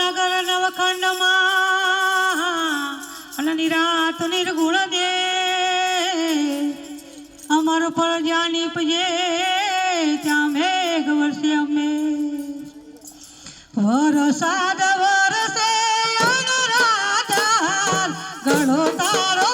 નગર નવખંડમાં અને નિરાત નિર્ગુણ દે. અમર પર જાની પજે ત્યાં મેઘ વર્ષે અમે. વરસાદ વરસે અનુરાધા ગણો તારો